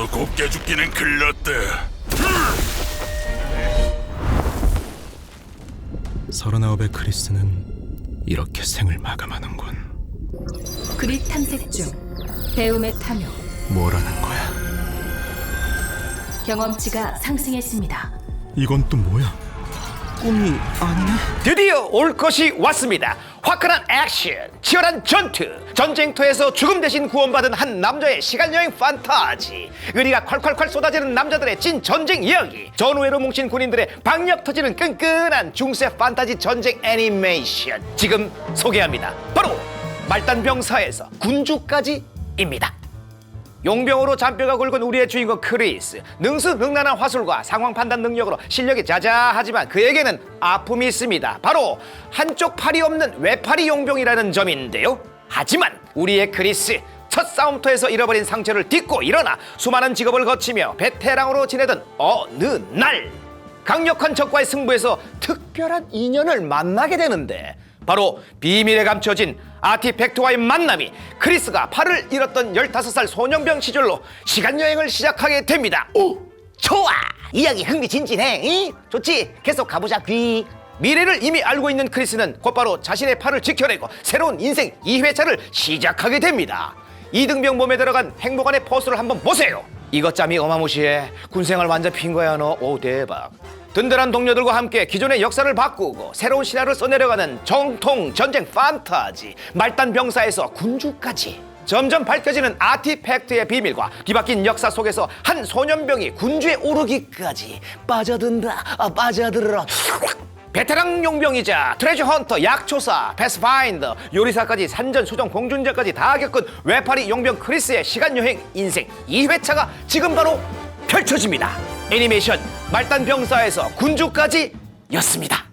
너도 곱게 죽기는 글렀다. 서른아홉의 크리스는 이렇게 생을 마감하는군. 그릿 탐색 중 배움의 탐욕 뭐라는 거야? 경험치가 상승했습니다. 이건 또 뭐야? 꿈이 아니네? 드디어 올 것이 왔습니다. 화끈한 액션, 치열한 전투, 전쟁터에서 죽음 대신 구원받은 한 남자의 시간여행 판타지, 의리가 콸콸콸 쏟아지는 남자들의 찐 전쟁 이야기, 전우회로 뭉친 군인들의 박력 터지는 끈끈한 중세 판타지 전쟁 애니메이션 지금 소개합니다. 바로 말단병사에서 군주까지입니다. 용병으로 잔뼈가 굵은 우리의 주인공 크리스. 능수능란한 화술과 상황 판단 능력으로 실력이 자자하지만 그에게는 아픔이 있습니다. 바로 한쪽 팔이 없는 외팔이 용병이라는 점인데요. 하지만 우리의 크리스 첫 싸움터에서 잃어버린 상처를 딛고 일어나 수많은 직업을 거치며 베테랑으로 지내던 어느 날 강력한 적과의 승부에서 특별한 인연을 만나게 되는데 바로 비밀에 감춰진 아티팩트와의 만남이 크리스가 팔을 잃었던 15살 소년병 시절로 시간여행을 시작하게 됩니다. 오 좋아! 이야기 흥미진진해 이? 좋지? 계속 가보자 귀. 미래를 이미 알고 있는 크리스는 곧바로 자신의 팔을 지켜내고 새로운 인생 2회차를 시작하게 됩니다. 이등병 몸에 들어간 행복한의 포스를 한번 보세요. 이것 짬이 어마무시해. 군생활 완전 핀 거야 너 오 대박 든든한 동료들과 함께 기존의 역사를 바꾸고 새로운 신화를 써내려가는 정통 전쟁 판타지 말단 병사에서 군주까지 점점 밝혀지는 아티팩트의 비밀과 뒤바뀐 역사 속에서 한 소년병이 군주에 오르기까지 빠져든다 아, 빠져들어 베테랑 용병이자 트레저 헌터, 약초사, 패스파인더, 요리사까지 산전, 수정, 공준자까지 다 겪은 외파리 용병 크리스의 시간여행 인생 2회차가 지금 바로 펼쳐집니다. 애니메이션 말단 병사에서 군주까지 였습니다.